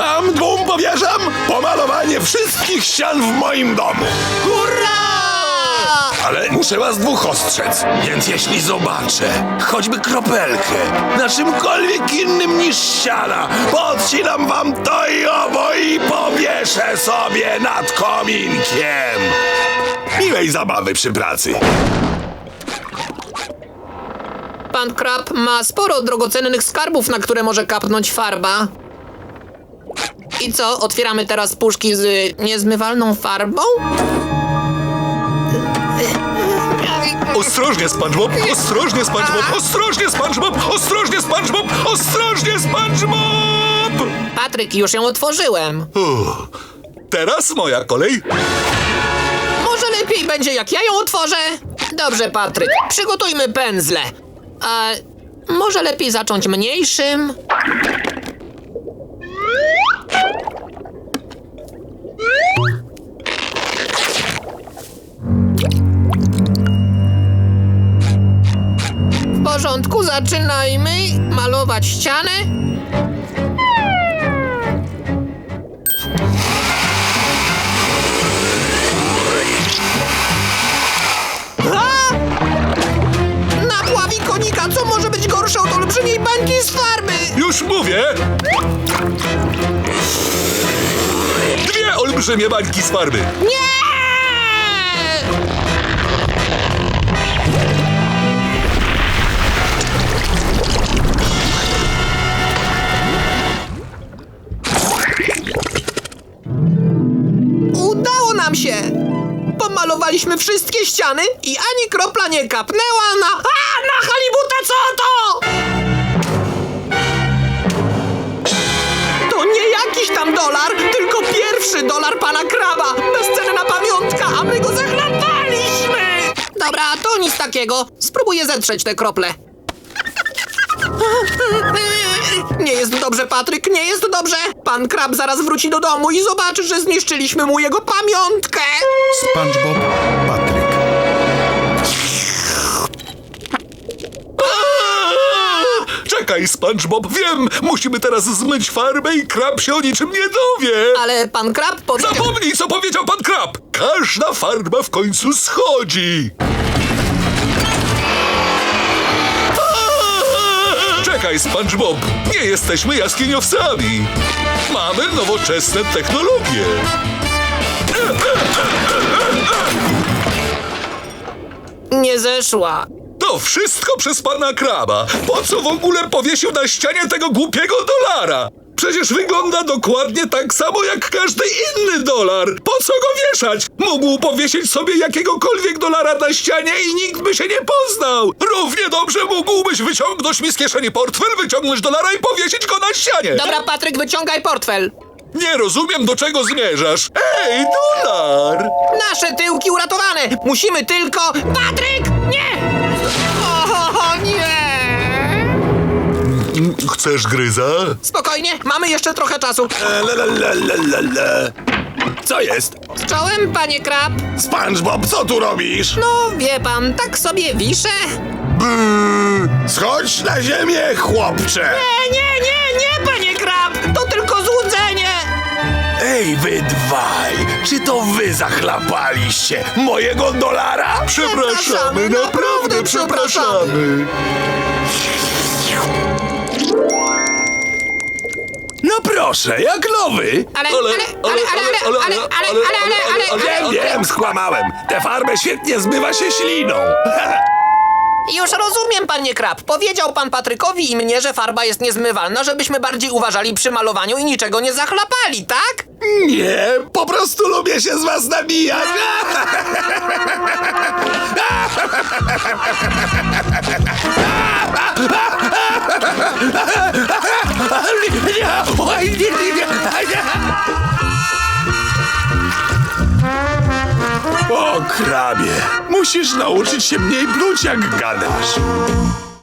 Wam dwóm powierzam pomalowanie wszystkich ścian w moim domu. Hurra! Ale muszę was dwóch ostrzec, więc jeśli zobaczę choćby kropelkę na czymkolwiek innym niż ściana, podcinam wam to i obo i powieszę sobie nad kominkiem. Miłej zabawy przy pracy. Pan Krab ma sporo drogocennych skarbów, na które może kapnąć farba. I co, otwieramy teraz puszki z y, niezmywalną farbą? Ostrożnie, SpongeBob! Ostrożnie, SpongeBob! Ostrożnie, SpongeBob! Ostrożnie, SpongeBob! Ostrożnie, SpongeBob! Patryk, już ją otworzyłem. Uff. Teraz moja kolej. Może lepiej będzie, jak ja ją otworzę? Dobrze, Patryk, przygotujmy pędzle. A może lepiej zacząć mniejszym? W porządku, zaczynajmy malować ścianę. A! Napławi konika, co może być gorsze od olbrzymiej bańki z farby? Już mówię! Dwie olbrzymie bańki z farby. Nie! Udało nam się! Pomalowaliśmy wszystkie ściany i ani kropla nie kapnęła na... A, na halibuta co to? To nie jakiś tam dolar, tylko pierwszy dolar pana kraba. Bezcenna pamiątka, a my go zachlapaliśmy! Dobra, to nic takiego. Spróbuję zetrzeć te krople. Nie jest dobrze, Patryk, nie jest dobrze. Pan krab zaraz wróci do domu i zobaczy, że zniszczyliśmy mu jego pamiątkę. SpongeBob, Patryk. Czekaj, SpongeBob, wiem! Musimy teraz zmyć farbę i krab się o niczym nie dowie! Ale pan krab powiedział... Zapomnij, co powiedział pan krab! Każda farba w końcu schodzi! Czekaj, SpongeBob! Nie jesteśmy jaskiniowcami! Mamy nowoczesne technologie! Nie zeszła. To wszystko przez pana kraba! Po co w ogóle powiesił na ścianie tego głupiego dolara? Przecież wygląda dokładnie tak samo jak każdy inny dolar! Po co go wieszać? Mógł powiesić sobie jakiegokolwiek dolara na ścianie i nikt by się nie poznał! Równie dobrze mógłbyś wyciągnąć mi z kieszeni portfel, wyciągnąć dolara i powiesić go na ścianie! Dobra, Patryk, wyciągaj portfel. Nie rozumiem, do czego zmierzasz! Ej, dolar! Nasze tyłki uratowane! Musimy tylko... Patryk! Nie! O, Chcesz gryza? Spokojnie, mamy jeszcze trochę czasu. E, le, le, le, le, le, le. Co jest? Z czołem, panie krab. SpongeBob, co tu robisz? No, wie pan, tak sobie wiszę. Brrr, Schodź na ziemię, chłopcze! Nie, nie, nie, nie, panie krab! To tylko złudzenie! Ej, wy dwaj! Czy to wy zachlapaliście mojego dolara? Przepraszamy, naprawdę przepraszamy! proszę, jak nowy! Ale, ale, ale, ale, ale, ale, ale, ale, Wiem, wiem, skłamałem! Tę farbę świetnie zmywa się śliną! Już rozumiem, panie Krab. Powiedział pan Patrykowi i mnie, że farba jest niezmywalna, żebyśmy bardziej uważali przy malowaniu i niczego nie zachlapali, tak? Nie, po prostu lubię się z was nabijać! O, krabie, musisz nauczyć się mniej pluć, jak gadasz.